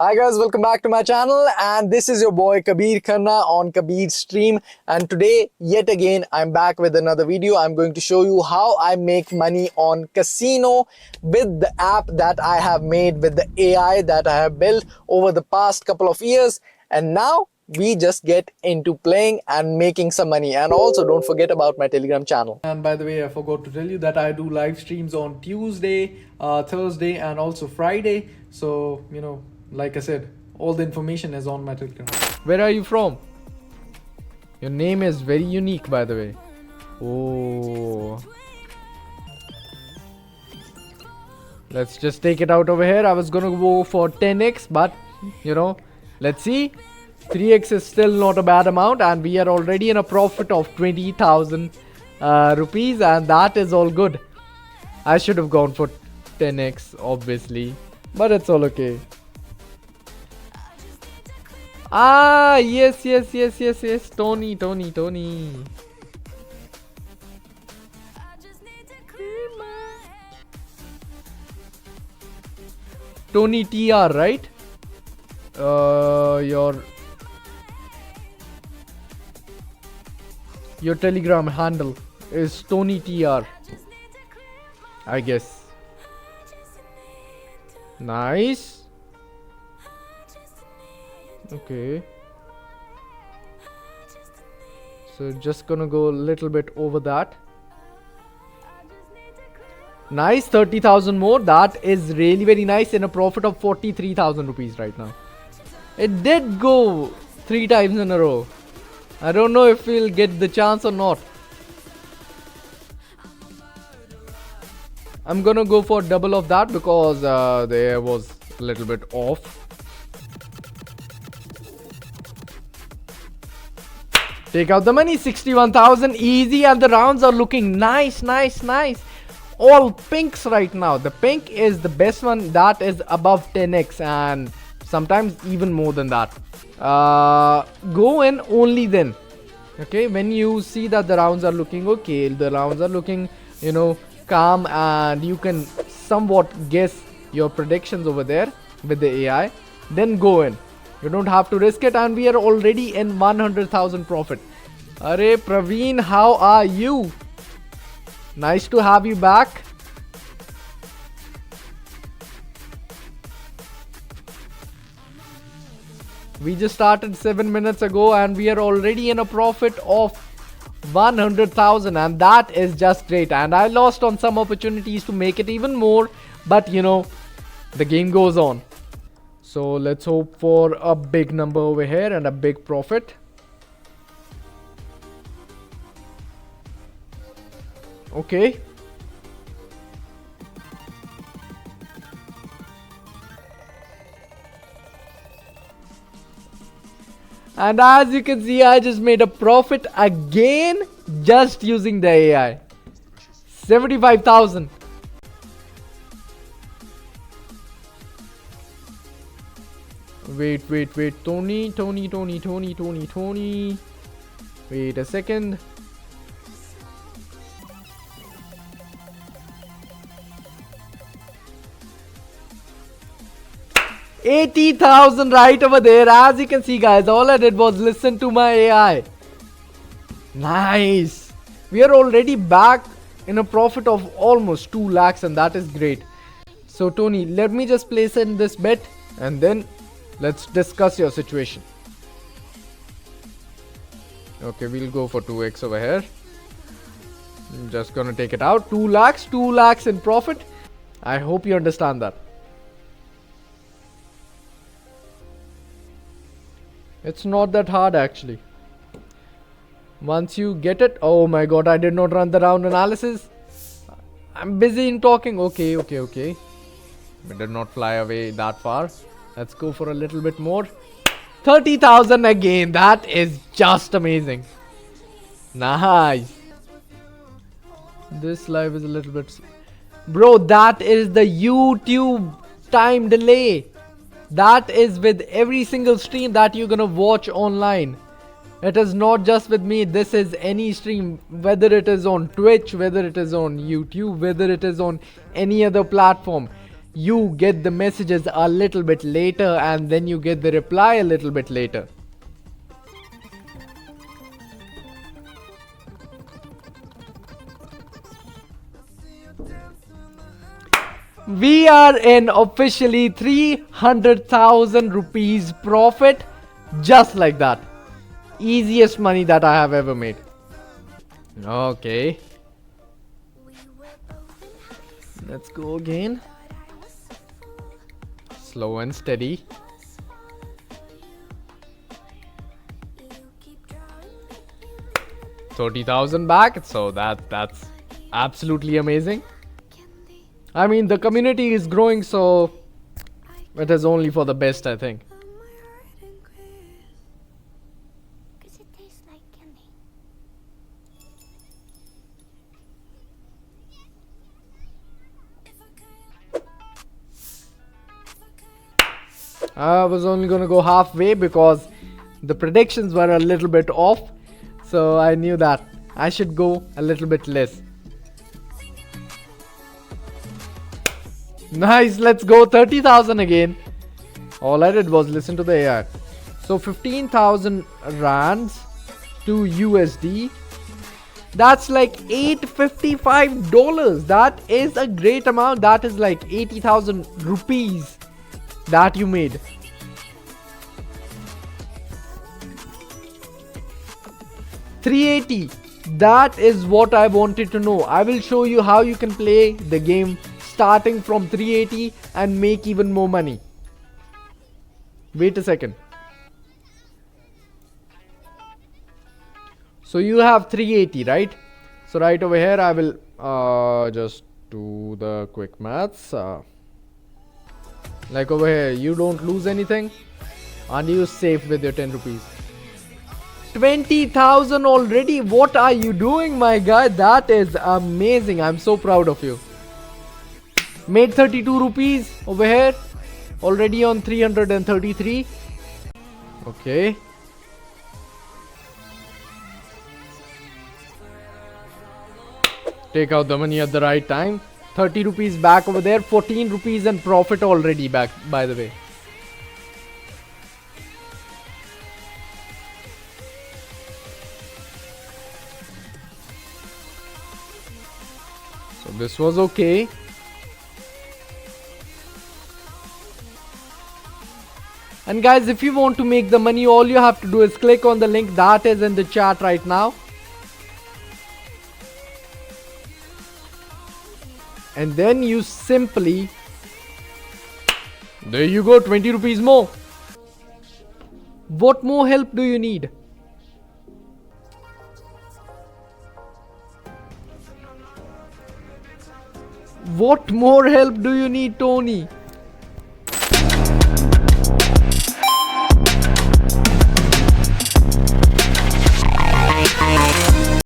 Hi guys, welcome back to my channel and this is your boy Kabir Khanna on Kabir Stream and today yet again I'm back with another video. I'm going to show you how I make money on casino with the app that I have made with the AI that I have built over the past couple of years and now we just get into playing and making some money. And also don't forget about my telegram channel. And by the way i forgot to tell you that i do live streams on tuesday uh, thursday and also friday. So you know like i said all the information is on my telegram where are you from? Your name is very unique by the way. Oh. Let's just take it out over here. I was gonna go for 10x but you know let's see. 3x is still not a bad amount and we are already in a profit of 20000 uh, rupees and that is all good. I should have gone for 10x obviously but it's all okay ah yes yes yes yes yes. Tony tony tony. Tony tr right? Uh your your telegram handle is tony tr i guess. Nice okay. So just gonna go a little bit over that. Nice 30000 more. That is really very nice in a profit of 43000 rupees right now. It did go three times in a row. I don't know if we'll get the chance or not. I'm gonna go for double of that because uh, there was a little bit off. Take out the money, 61,000 easy and the rounds are looking nice, nice, nice. All pinks right now. The pink is the best one that is above 10x and sometimes even more than that uh, go in only then okay when you see that the rounds are looking okay the rounds are looking you know calm and you can somewhat guess your predictions over there with the AI then go in you don't have to risk it and we are already in 100,000 profit. Are Praveen how are you? Nice to have you back. We just started 7 minutes ago and we are already in a profit of 100,000 and that is just great. And I lost on some opportunities to make it even more but you know the game goes on. So let's hope for a big number over here and a big profit. Okay, And as you can see, I just made a profit again just using the AI. 75,000. Wait, wait, wait. Tony, Tony, Tony, Tony, Tony, Tony. Wait a second. 80,000 right over there. As you can see, guys, all I did was listen to my AI. Nice. We are already back in a profit of almost 2 lakhs and that is great. So, Tony, let me just place in this bet and then let's discuss your situation. Okay, we'll go for 2x over here. I'm just gonna take it out. 2 lakhs, 2 lakhs in profit. I hope you understand that. It's not that hard actually. Once you get it, oh my god, I did not run the round analysis. I'm busy in talking. Okay, okay, okay. We did not fly away that far. Let's go for a little bit more. 30,000 again. That is just amazing. Nice. This live is a little bit... Bro, that is the YouTube time delay. That is with every single stream that you're gonna watch online. It is not just with me, this is any stream, whether it is on Twitch, whether it is on YouTube, whether it is on any other platform. You get the messages a little bit later and then you get the reply a little bit later. We are in officially 300,000 rupees profit just like that. Easiest money that I have ever made. Okay. Let's go again. Slow and steady. Thirty thousand back, so that that's absolutely amazing. I mean, the community is growing, so it is only for the best, I think. I was only gonna go halfway because the predictions were a little bit off, so I knew that I should go a little bit less. Nice, let's go 30,000 again. All I did was listen to the AI. So 15,000 rands to USD. That's like 855 dollars. That is a great amount. That is like 80,000 rupees that you made. Three eighty. That is what I wanted to know. I will show you how you can play the game starting from 380 and make even more money. Wait a second. So you have 380, right? So right over here, I will uh, just do the quick maths. Uh, like over here, you don't lose anything, and you safe with your 10 rupees. 20,000 already. What are you doing, my guy? That is amazing. I'm so proud of you. Made 32 rupees over here. Already on 333. Okay. Take out the money at the right time. 30 rupees back over there. 14 rupees and profit already back, by the way. So this was okay. And guys, if you want to make the money, all you have to do is click on the link that is in the chat right now. And then you simply. There you go, 20 rupees more. What more help do you need? What more help do you need, Tony?